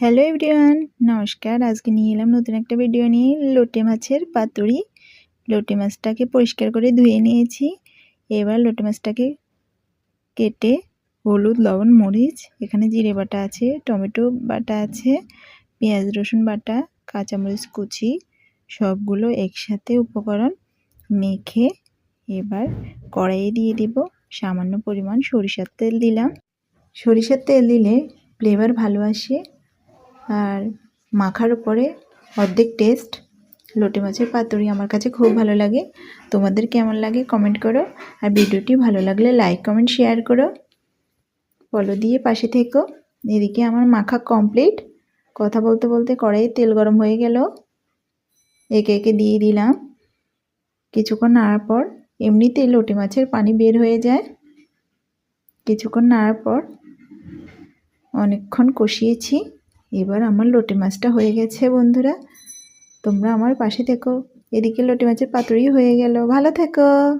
Hello everyone, নমস্কার। আজকে নিয়ে এলাম নতুন একটা ভিডিও নিয়ে লোটে মাছের পাতুরি। লোটে মাছটাকে পরিষ্কার করে ধুয়ে নিয়েছি। এবার লোটে মাছটাকে কেটে হলুদ, লবণ, মরিচ, এখানে জিরে বাটা আছে, টমেটো বাটা আছে, পেঁয়াজ, রসুন বাটা, কাঁচামরিচ, কুচি, সবগুলো একসাথে উপকরণ মেখে এবার কড়াইয়ে দিয়ে দিব। সামান্য পরিমাণ সরিষার তেল দিলাম। সরিষার তেল দিলে ফ্লেভার ভালো আসে আর মাখার উপরে অর্ধেক টেস্ট লোটে মাছের পাতুরি আমার কাছে খুব ভালো লাগে। তোমাদের কেমন লাগে কমেন্ট করো। আর ভিডিওটি ভালো লাগলে লাইক কমেন্ট শেয়ার করো। ফলো দিয়ে পাশে থেকো। এদিকে আমার মাখা কমপ্লিট কথা বলতে বলতে কড়াইয়ে তেল গরম হয়ে গেল। একে একে দিয়ে দিলাম। কিছুক্ষণ নাড়ার পর এমনিতেই লোটে মাছের পানি বের হয়ে যায়। কিছুক্ষণ নাড়ার পর অনেকক্ষণ কষিয়েছি। এবার আমার লোটে মাছটা হয়ে গেছে, বন্ধুরা। তোমরা আমার পাশে থেকো। এদিকে লোটে মাছের পাতুরি হয়ে গেল। ভালো থেকো।